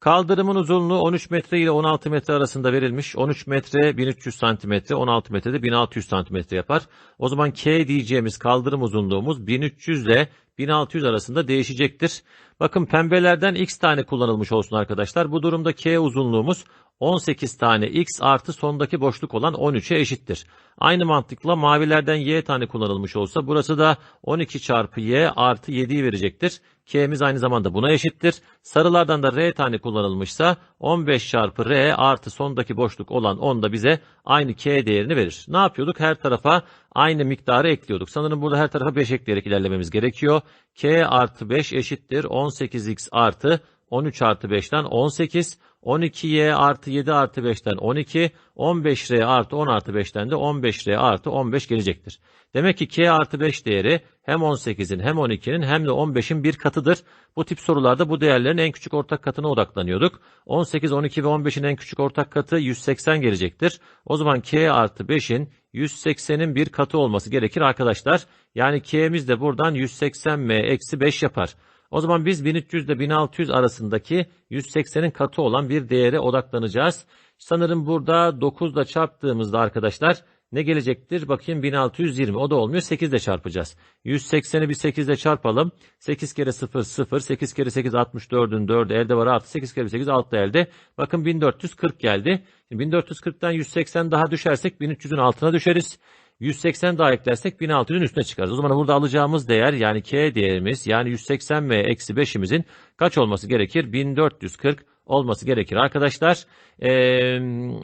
Kaldırımın uzunluğu 13 metre ile 16 metre arasında verilmiş. 13 metre 1300 santimetre, 16 metre de 1600 santimetre yapar. O zaman K diyeceğimiz kaldırım uzunluğumuz 1300 ile 1600 arasında değişecektir. Bakın pembelerden x tane kullanılmış olsun arkadaşlar. Bu durumda K uzunluğumuz 18 tane x artı sondaki boşluk olan 13'e eşittir. Aynı mantıkla mavilerden y tane kullanılmış olsa burası da 12 çarpı y artı 7'yi verecektir. K'miz aynı zamanda buna eşittir. Sarılardan da r tane kullanılmışsa 15 çarpı r artı sondaki boşluk olan 10 da bize aynı k değerini verir. Ne yapıyorduk? Her tarafa aynı miktarı ekliyorduk. Sanırım burada her tarafa 5 ekleyerek ilerlememiz gerekiyor. k artı 5 eşittir 18x artı 13 artı 5'ten 18, 12y artı 7 artı 5'ten 12, 15r artı 10 artı 5'ten de 15r artı 15 gelecektir. Demek ki k artı 5 değeri hem 18'in hem 12'nin hem de 15'in bir katıdır. Bu tip sorularda bu değerlerin en küçük ortak katına odaklanıyorduk. 18, 12 ve 15'in en küçük ortak katı 180 gelecektir. O zaman k artı 5'in 180'in bir katı olması gerekir arkadaşlar. Yani k'miz de buradan 180m eksi 5 yapar. O zaman biz 1300 ile 1600 arasındaki 180'in katı olan bir değere odaklanacağız. Sanırım burada 9 ile çarptığımızda arkadaşlar ne gelecektir? Bakayım 1620 o da olmuyor 8 ile çarpacağız. 180'i bir 8 ile çarpalım. 8 kere 0 0 8 kere 8 64'ün 4'ü elde var artı 8 kere 8 6 elde. Bakın 1440 geldi. 1440'tan 180 daha düşersek 1300'ün altına düşeriz. 180 daha eklersek 1600'ün üstüne çıkarız. O zaman burada alacağımız değer yani k değerimiz yani 180 ve eksi 5'imizin kaç olması gerekir? 1440 olması gerekir arkadaşlar. Ee,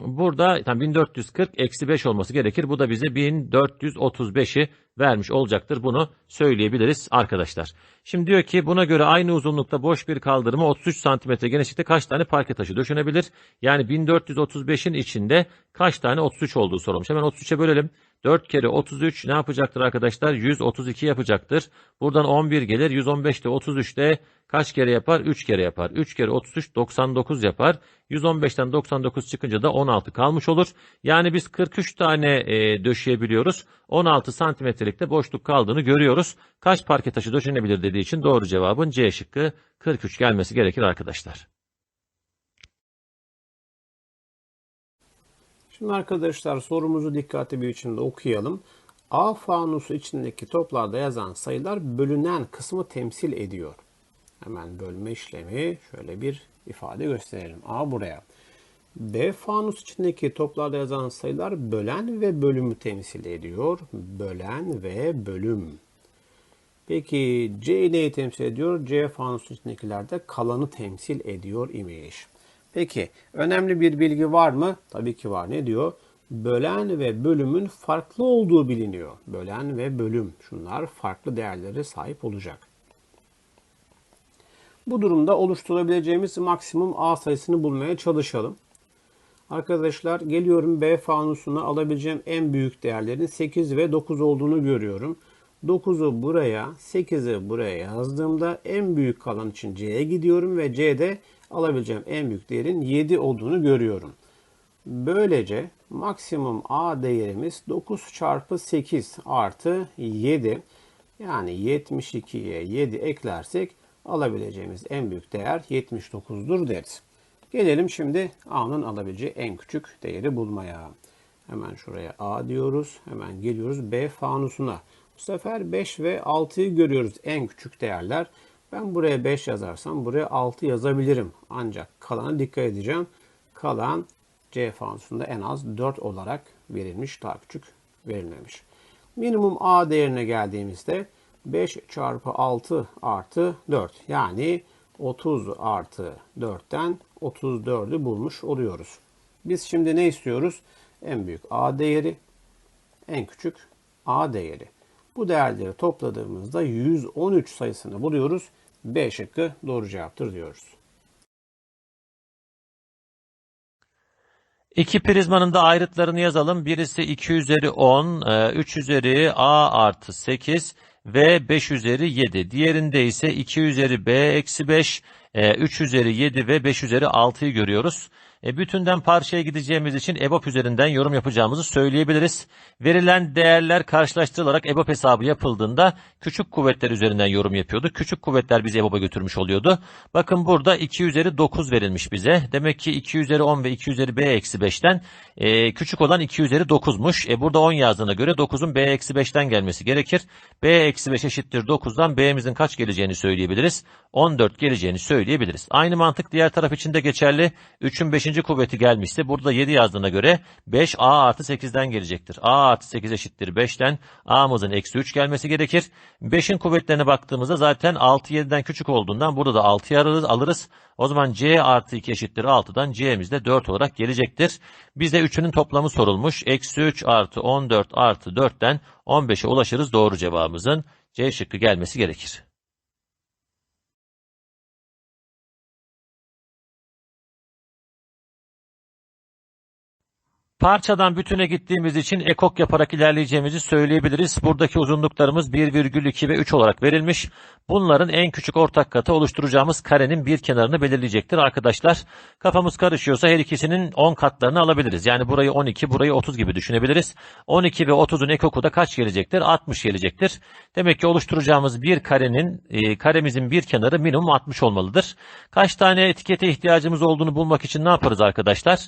burada tam 1440 eksi 5 olması gerekir. Bu da bize 1435'i vermiş olacaktır. Bunu söyleyebiliriz arkadaşlar. Şimdi diyor ki buna göre aynı uzunlukta boş bir kaldırıma 33 cm genişlikte kaç tane parke taşı döşenebilir? Yani 1435'in içinde kaç tane 33 olduğu sorulmuş. Hemen 33'e bölelim. 4 kere 33 ne yapacaktır arkadaşlar? 132 yapacaktır. Buradan 11 gelir. 115 de 33 de kaç kere yapar? 3 kere yapar. 3 kere 33 99 yapar. 115'ten 99 çıkınca da 16 kalmış olur. Yani biz 43 tane e, döşeyebiliyoruz. 16 santimetrelikte boşluk kaldığını görüyoruz. Kaç parke taşı döşenebilir dediği için doğru cevabın C şıkkı 43 gelmesi gerekir arkadaşlar. Şimdi arkadaşlar sorumuzu dikkatli bir biçimde okuyalım. A fanusu içindeki toplarda yazan sayılar bölünen kısmı temsil ediyor. Hemen bölme işlemi şöyle bir ifade gösterelim. A buraya. B fanus içindeki toplarda yazan sayılar bölen ve bölümü temsil ediyor. Bölen ve bölüm. Peki C neyi temsil ediyor? C fanus içindekilerde kalanı temsil ediyor imiş. Peki önemli bir bilgi var mı? Tabii ki var. Ne diyor? Bölen ve bölümün farklı olduğu biliniyor. Bölen ve bölüm şunlar farklı değerlere sahip olacak. Bu durumda oluşturabileceğimiz maksimum A sayısını bulmaya çalışalım. Arkadaşlar geliyorum B fanusuna alabileceğim en büyük değerlerin 8 ve 9 olduğunu görüyorum. 9'u buraya, 8'i buraya yazdığımda en büyük kalan için C'ye gidiyorum ve C'de alabileceğim en büyük değerin 7 olduğunu görüyorum. Böylece maksimum A değerimiz 9 çarpı 8 artı 7. Yani 72'ye 7 eklersek alabileceğimiz en büyük değer 79'dur deriz. Gelelim şimdi A'nın alabileceği en küçük değeri bulmaya. Hemen şuraya A diyoruz. Hemen geliyoruz B fanusuna. Bu sefer 5 ve 6'yı görüyoruz en küçük değerler. Ben buraya 5 yazarsam buraya 6 yazabilirim. Ancak kalana dikkat edeceğim. Kalan C fanusunda en az 4 olarak verilmiş. Daha küçük verilmemiş. Minimum A değerine geldiğimizde 5 çarpı 6 artı 4. Yani 30 artı 4'ten 34'ü bulmuş oluyoruz. Biz şimdi ne istiyoruz? En büyük A değeri, en küçük A değeri. Bu değerleri topladığımızda 113 sayısını buluyoruz. B şıkkı doğru cevaptır diyoruz. İki prizmanın da ayrıtlarını yazalım. Birisi 2 üzeri 10, 3 e, üzeri A artı 8 ve 5 üzeri 7. Diğerinde ise 2 üzeri B eksi 5, 3 üzeri 7 ve 5 üzeri 6'yı görüyoruz. E, bütünden parçaya gideceğimiz için EBOB üzerinden yorum yapacağımızı söyleyebiliriz. Verilen değerler karşılaştırılarak EBOB hesabı yapıldığında küçük kuvvetler üzerinden yorum yapıyordu. Küçük kuvvetler bizi EBOB'a götürmüş oluyordu. Bakın burada 2 üzeri 9 verilmiş bize. Demek ki 2 üzeri 10 ve 2 üzeri b eksi 5'ten e, küçük olan 2 üzeri 9'muş. E, burada 10 yazdığına göre 9'un b eksi 5'ten gelmesi gerekir. b eksi 5 eşittir 9'dan b'mizin kaç geleceğini söyleyebiliriz. 14 geleceğini söyleyebiliriz. Aynı mantık diğer taraf için de geçerli. 3'ün 5. kuvveti gelmişse burada 7 yazdığına göre 5 a artı 8'den gelecektir. a artı 8 eşittir 5'ten a'mızın eksi 3 gelmesi gerekir. 5'in kuvvetlerine baktığımızda zaten 6 7'den küçük olduğundan burada da 6'yı alırız. alırız. O zaman c artı 2 eşittir 6'dan c'miz de 4 olarak gelecektir. Bize 3'ünün toplamı sorulmuş. Eksi 3 artı 14 artı 4'ten 15'e ulaşırız doğru cevabımızın. C şıkkı gelmesi gerekir. Parçadan bütüne gittiğimiz için ekok yaparak ilerleyeceğimizi söyleyebiliriz. Buradaki uzunluklarımız 1,2 ve 3 olarak verilmiş. Bunların en küçük ortak katı oluşturacağımız karenin bir kenarını belirleyecektir arkadaşlar. Kafamız karışıyorsa her ikisinin 10 katlarını alabiliriz. Yani burayı 12, burayı 30 gibi düşünebiliriz. 12 ve 30'un ekoku da kaç gelecektir? 60 gelecektir. Demek ki oluşturacağımız bir karenin, e, karemizin bir kenarı minimum 60 olmalıdır. Kaç tane etikete ihtiyacımız olduğunu bulmak için ne yaparız arkadaşlar?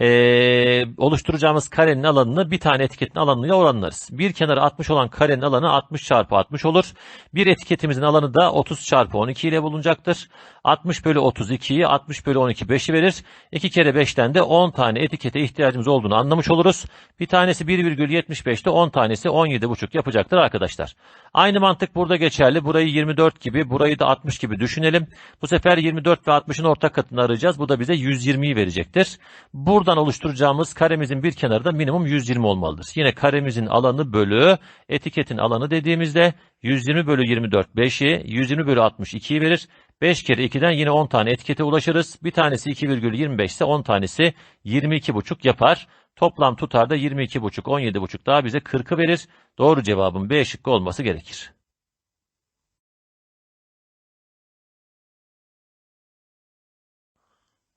Eee oluşturacağımız karenin alanını bir tane etiketin alanıyla oranlarız. Bir kenarı 60 olan karenin alanı 60 çarpı 60 olur. Bir etiketimizin alanı da 30 çarpı 12 ile bulunacaktır. 60 bölü 32'yi 60 bölü 12 5'i verir. 2 kere 5'ten de 10 tane etikete ihtiyacımız olduğunu anlamış oluruz. Bir tanesi 1,75'te 10 tanesi 17,5 yapacaktır arkadaşlar. Aynı mantık burada geçerli. Burayı 24 gibi burayı da 60 gibi düşünelim. Bu sefer 24 ve 60'ın ortak katını arayacağız. Bu da bize 120'yi verecektir. Buradan oluşturacağımız karemizin bir kenarı da minimum 120 olmalıdır. Yine karemizin alanı bölü etiketin alanı dediğimizde 120 bölü 24 5'i 120 bölü 60 2'yi verir. 5 kere 2'den yine 10 tane etikete ulaşırız. Bir tanesi 2,25 ise 10 tanesi 22,5 yapar. Toplam tutarda 22,5 17,5 daha bize 40'ı verir. Doğru cevabın B şıkkı olması gerekir.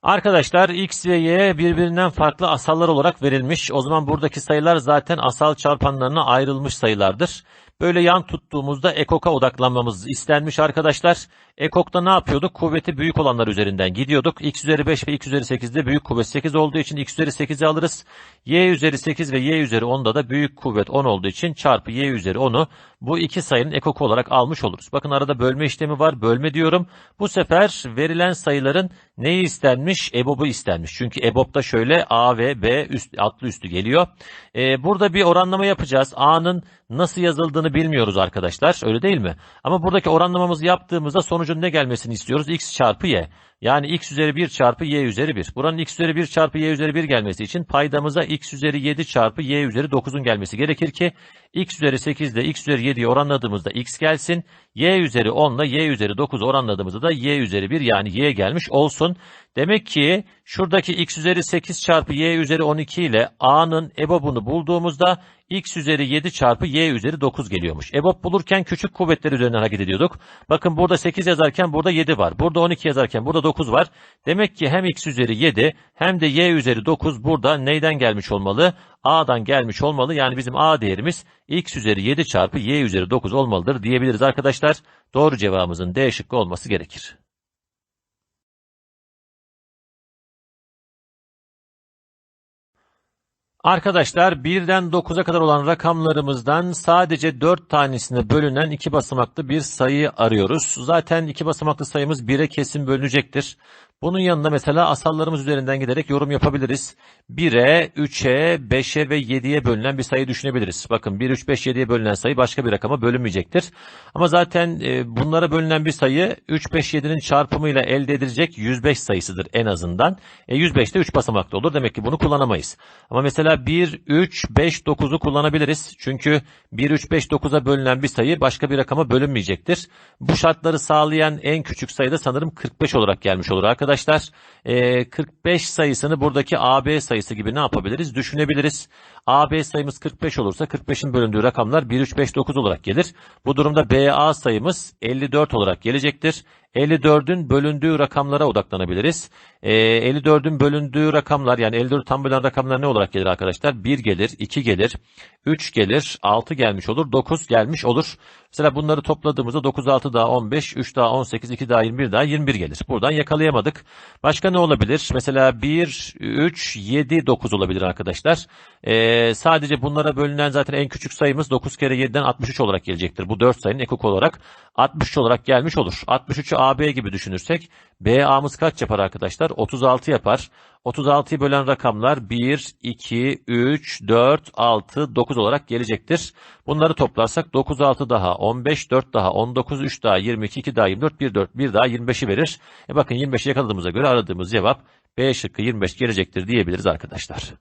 Arkadaşlar x ve y birbirinden farklı asallar olarak verilmiş. O zaman buradaki sayılar zaten asal çarpanlarına ayrılmış sayılardır. Böyle yan tuttuğumuzda ekoka odaklanmamız istenmiş arkadaşlar. Ekokta ne yapıyorduk? Kuvveti büyük olanlar üzerinden gidiyorduk. x üzeri 5 ve x üzeri 8'de büyük kuvvet 8 olduğu için x üzeri 8'i alırız. y üzeri 8 ve y üzeri 10'da da büyük kuvvet 10 olduğu için çarpı y üzeri 10'u bu iki sayının ekoku olarak almış oluruz. Bakın arada bölme işlemi var. Bölme diyorum. Bu sefer verilen sayıların neyi istenmiş? EBOB'u istenmiş. Çünkü EBOB'da şöyle A ve B üst, altlı üstü geliyor. Ee, burada bir oranlama yapacağız. A'nın nasıl yazıldığını bilmiyoruz arkadaşlar. Öyle değil mi? Ama buradaki oranlamamızı yaptığımızda sonucun ne gelmesini istiyoruz? X çarpı Y. Yani x üzeri 1 çarpı y üzeri 1. Buranın x üzeri 1 çarpı y üzeri 1 gelmesi için paydamıza x üzeri 7 çarpı y üzeri 9'un gelmesi gerekir ki x üzeri 8 ile x üzeri 7'yi oranladığımızda x gelsin. y üzeri 10 ile y üzeri 9 oranladığımızda da y üzeri 1 yani y gelmiş olsun. Demek ki şuradaki x üzeri 8 çarpı y üzeri 12 ile a'nın EBOB'unu bulduğumuzda x üzeri 7 çarpı y üzeri 9 geliyormuş. EBOB bulurken küçük kuvvetler üzerinden hareket ediyorduk. Bakın burada 8 yazarken burada 7 var. Burada 12 yazarken burada 9 var. Demek ki hem x üzeri 7 hem de y üzeri 9 burada neyden gelmiş olmalı? a'dan gelmiş olmalı. Yani bizim a değerimiz x üzeri 7 çarpı y üzeri 9 olmalıdır diyebiliriz arkadaşlar. Doğru cevabımızın D şıkkı olması gerekir. Arkadaşlar 1'den 9'a kadar olan rakamlarımızdan sadece 4 tanesine bölünen iki basamaklı bir sayı arıyoruz. Zaten iki basamaklı sayımız 1'e kesin bölünecektir. Bunun yanında mesela asallarımız üzerinden giderek yorum yapabiliriz. 1'e, 3'e, 5'e ve 7'ye bölünen bir sayı düşünebiliriz. Bakın 1, 3, 5, 7'ye bölünen sayı başka bir rakama bölünmeyecektir. Ama zaten e, bunlara bölünen bir sayı 3, 5, 7'nin çarpımıyla elde edilecek 105 sayısıdır en azından. E, 105 de 3 basamaklı olur. Demek ki bunu kullanamayız. Ama mesela 1, 3, 5, 9'u kullanabiliriz. Çünkü 1, 3, 5, 9'a bölünen bir sayı başka bir rakama bölünmeyecektir. Bu şartları sağlayan en küçük sayı da sanırım 45 olarak gelmiş olur arkadaşlar arkadaşlar e, 45 sayısını buradaki AB sayısı gibi ne yapabiliriz? Düşünebiliriz. AB sayımız 45 olursa 45'in bölündüğü rakamlar 1, 3, 5, 9 olarak gelir. Bu durumda BA sayımız 54 olarak gelecektir. 54'ün bölündüğü rakamlara odaklanabiliriz. Ee, 54'ün bölündüğü rakamlar yani 54 tam bölen rakamlar ne olarak gelir arkadaşlar? 1 gelir, 2 gelir, 3 gelir, 6 gelmiş olur, 9 gelmiş olur. Mesela bunları topladığımızda 9, 6 daha 15, 3 daha 18, 2 daha 21 daha 21 gelir. Buradan yakalayamadık. Başka ne olabilir? Mesela 1, 3, 7, 9 olabilir arkadaşlar. Ee, sadece bunlara bölünen zaten en küçük sayımız 9 kere 7'den 63 olarak gelecektir. Bu 4 sayının ekok olarak 63 olarak gelmiş olur. 63'ü AB gibi düşünürsek BA'mız kaç yapar arkadaşlar? 36 yapar. 36'yı bölen rakamlar 1, 2, 3, 4, 6, 9 olarak gelecektir. Bunları toplarsak 9, 6 daha 15, 4 daha 19, 3 daha 22, 2 daha 24, 1, 4, 1 daha 25'i verir. E bakın 25'i yakaladığımıza göre aradığımız cevap B şıkkı 25 gelecektir diyebiliriz arkadaşlar.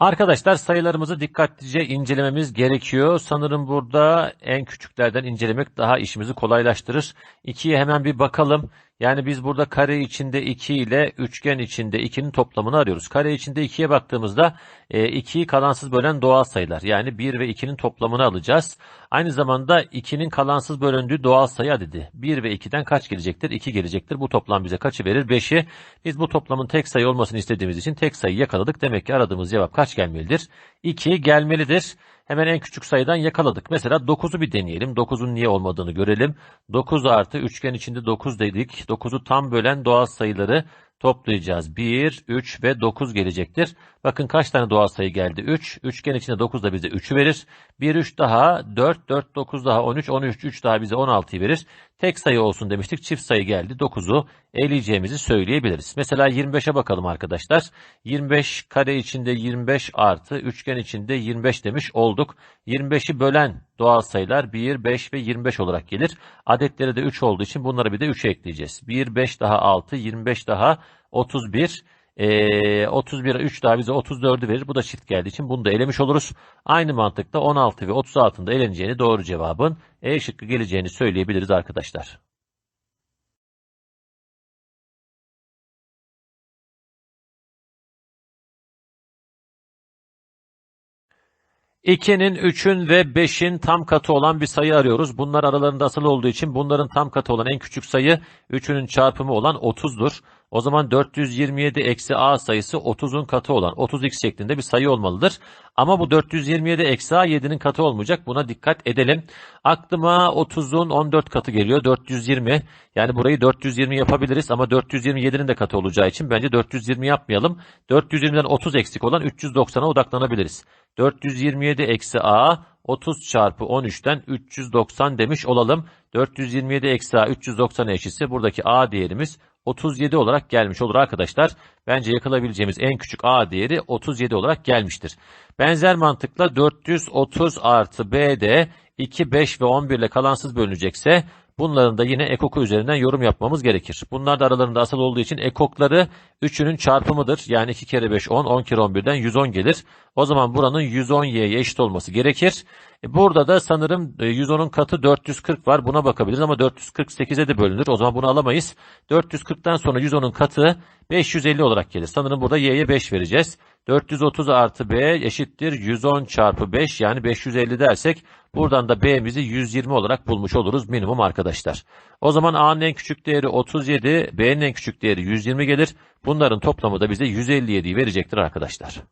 Arkadaşlar sayılarımızı dikkatlice incelememiz gerekiyor. Sanırım burada en küçüklerden incelemek daha işimizi kolaylaştırır. 2'ye hemen bir bakalım. Yani biz burada kare içinde 2 ile üçgen içinde 2'nin toplamını arıyoruz. Kare içinde 2'ye baktığımızda 2'yi kalansız bölen doğal sayılar. Yani 1 ve 2'nin toplamını alacağız. Aynı zamanda 2'nin kalansız bölündüğü doğal sayı adedi. 1 ve 2'den kaç gelecektir? 2 gelecektir. Bu toplam bize kaçı verir? 5'i. Biz bu toplamın tek sayı olmasını istediğimiz için tek sayıyı yakaladık. Demek ki aradığımız cevap kaç gelmelidir? 2 gelmelidir. Hemen en küçük sayıdan yakaladık. Mesela 9'u bir deneyelim. 9'un niye olmadığını görelim. 9 artı üçgen içinde 9 dedik. 9'u tam bölen doğal sayıları toplayacağız. 1, 3 ve 9 gelecektir. Bakın kaç tane doğal sayı geldi? 3. Üçgen içinde 9 da bize 3'ü verir. 1, 3 daha 4, 4, 9 daha 13, 13, 3 daha bize 16'yı verir. Tek sayı olsun demiştik. Çift sayı geldi. 9'u eleyeceğimizi söyleyebiliriz. Mesela 25'e bakalım arkadaşlar. 25 kare içinde 25 artı üçgen içinde 25 demiş olduk. 25'i bölen doğal sayılar 1, 5 ve 25 olarak gelir. Adetleri de 3 olduğu için bunlara bir de 3 ekleyeceğiz. 1, 5 daha 6, 25 daha 31. Ee, 31 3 daha bize 34'ü verir. Bu da çift geldiği için bunu da elemiş oluruz. Aynı mantıkta 16 ve 36'ın da eleneceğini doğru cevabın E şıkkı geleceğini söyleyebiliriz arkadaşlar. İkinin, üçün ve beşin tam katı olan bir sayı arıyoruz. Bunlar aralarında asıl olduğu için bunların tam katı olan en küçük sayı üçünün çarpımı olan 30'dur. O zaman 427 eksi a sayısı 30'un katı olan 30x şeklinde bir sayı olmalıdır. Ama bu 427 eksi a 7'nin katı olmayacak. Buna dikkat edelim. Aklıma 30'un 14 katı geliyor. 420. Yani burayı 420 yapabiliriz ama 427'nin de katı olacağı için bence 420 yapmayalım. 420'den 30 eksik olan 390'a odaklanabiliriz. 427 eksi a 30 çarpı 13'ten 390 demiş olalım. 427 eksi a 390 eşitse buradaki a değerimiz 37 olarak gelmiş olur arkadaşlar. Bence yakalayabileceğimiz en küçük a değeri 37 olarak gelmiştir. Benzer mantıkla 430 artı b de 2, 5 ve 11 ile kalansız bölünecekse bunların da yine ekoku üzerinden yorum yapmamız gerekir. Bunlar da aralarında asıl olduğu için ekokları 3'ünün çarpımıdır. Yani 2 kere 5 10, 10 kere 11'den 110 gelir. O zaman buranın 110y'ye eşit olması gerekir. E, burada da sanırım 110'un katı 440 var. Buna bakabiliriz ama 448'e de bölünür. O zaman bunu alamayız. 440'tan sonra 110'un katı 550 olarak gelir. Sanırım burada y'ye 5 vereceğiz. 430 artı b eşittir 110 çarpı 5 yani 550 dersek buradan da b'mizi 120 olarak bulmuş oluruz minimum arkadaşlar. O zaman a'nın en küçük değeri 37, b'nin en küçük değeri 120 gelir. Bunların toplamı da bize 157'yi verecektir arkadaşlar.